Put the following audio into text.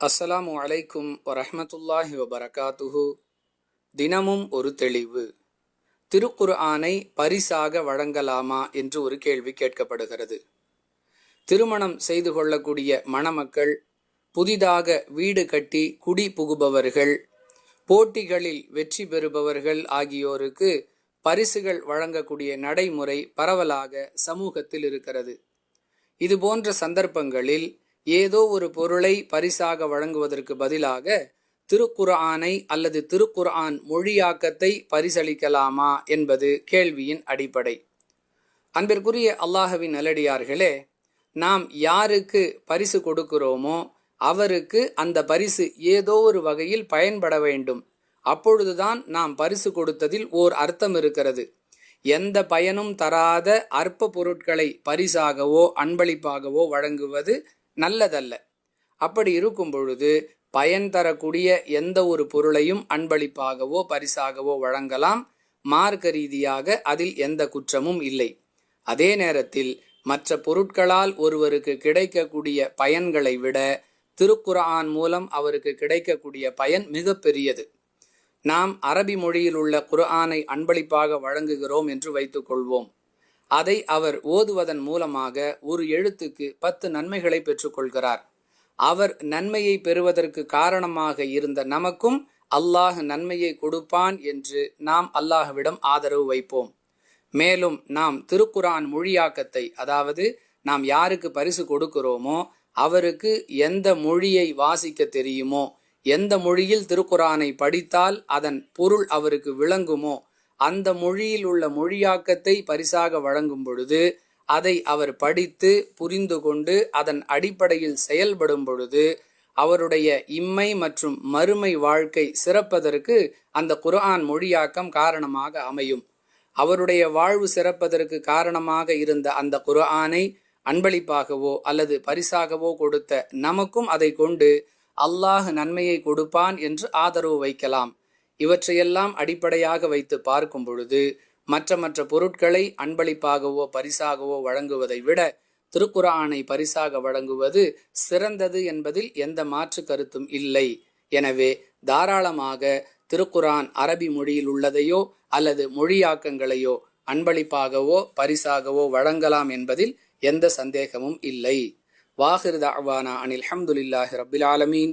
அஸ்ஸலாமு அலைக்கும் வரஹமத்துல்லாஹி வபரகாத்துஹு. தினமும் ஒரு தெளிவு. திருக்குர்ஆனை பரிசாக வழங்கலாமா என்று ஒரு கேள்வி கேட்கப்படுகிறது. திருமணம் செய்து கொள்ளக்கூடிய மணமக்கள் புதிதாக வீடு கட்டி குடி புகுபவர்கள் போட்டிகளில் வெற்றி பெறுபவர்கள் ஆகியோருக்கு பரிசுகள் வழங்கக்கூடிய நடைமுறை பரவலாக சமூகத்தில் இருக்கிறது. இது போன்ற சந்தர்ப்பங்களில் ஏதோ ஒரு பொருளை பரிசாக வழங்குவதற்கு பதிலாக திருக்குர்ஆனை அல்லது திருக்குர்ஆன் மொழியாக்கத்தை பரிசளிக்கலாமா என்பது கேள்வியின் அடிப்படை. அன்பிற்குரிய அல்லாஹவின் நல்லடியார்களே நாம் யாருக்கு பரிசு கொடுக்கிறோமோ அவருக்கு அந்த பரிசு ஏதோ ஒரு வகையில் பயன்பட வேண்டும். அப்பொழுதுதான் நாம் பரிசு கொடுத்ததில் ஓர் அர்த்தம் இருக்கிறது. எந்த பயனும் தராத அற்ப பொருட்களை பரிசாகவோ அன்பளிப்பாகவோ வழங்குவது நல்லதல்ல. அப்படி இருக்கும் பொழுது பயன் தரக்கூடிய எந்த ஒரு பொருளையும் அன்பளிப்பாகவோ பரிசாகவோ வழங்கலாம். மார்க்க ரீதியாக அதில் எந்த குற்றமும் இல்லை. அதே நேரத்தில் மற்ற பொருட்களால் ஒருவருக்கு கிடைக்கக்கூடிய பயன்களை விட திருக்குரான் மூலம் அவருக்கு கிடைக்கக்கூடிய பயன் மிக பெரியது. நாம் அரபி மொழியில் உள்ள குர்ஆனை அன்பளிப்பாக வழங்குகிறோம் என்று வைத்துக்கொள்வோம் அதை அவர் ஓதுவதன் மூலமாக ஒரு எழுத்துக்கு பத்து நன்மைகளை பெற்றுக்கொள்கிறார். அவர் நன்மையை பெறுவதற்கு காரணமாக இருந்த நமக்கும் அல்லாஹ் நன்மையை கொடுப்பான் என்று நாம் அல்லாஹ்விடம் ஆதரவு வைப்போம். மேலும் நாம் திருக்குரான் மொழியாக்கத்தை அதாவது நாம் யாருக்கு பரிசு கொடுக்கிறோமோ அவருக்கு எந்த மொழியை வாசிக்க தெரியுமோ எந்த மொழியில் திருக்குறானை படித்தால் அதன் பொருள் அவருக்கு விளங்குமோ அந்த மொழியில் உள்ள மொழியாக்கத்தை பரிசாக வழங்கும் பொழுது அதை அவர் படித்து புரிந்து கொண்டு அதன் அடிப்படையில் செயல்படும் பொழுது அவருடைய இம்மை மற்றும் மறுமை வாழ்க்கை சிறப்பதற்கு அந்த குர்ஆன் மொழியாக்கம் காரணமாக அமையும். அவருடைய வாழ்வு சிறப்பதற்கு காரணமாக இருந்த அந்த குர்ஆனை அன்பளிப்பாகவோ அல்லது பரிசாகவோ கொடுத்த நமக்கும் அதை கொண்டு அல்லாஹ் நன்மையை கொடுப்பான் என்று ஆதரவு வைக்கலாம். இவற்றையெல்லாம் அடிப்படையாக வைத்து பார்க்கும் பொழுது மற்ற மற்ற பொருட்களை அன்பளிப்பாகவோ பரிசாகவோ வழங்குவதை விட திருக்குரானை பரிசாக வழங்குவது சிறந்தது என்பதில் எந்த மாற்று கருத்தும் இல்லை. எனவே தாராளமாக திருக்குரான் அரபி மொழியில் உள்ளதையோ அல்லது மொழியாக்கங்களையோ அன்பளிப்பாகவோ பரிசாகவோ வழங்கலாம் என்பதில் எந்த சந்தேகமும் இல்லை. வாஹிர் தாவானா அனில் அஹமதுல்லாஹி ரபில் ஆலமீன்.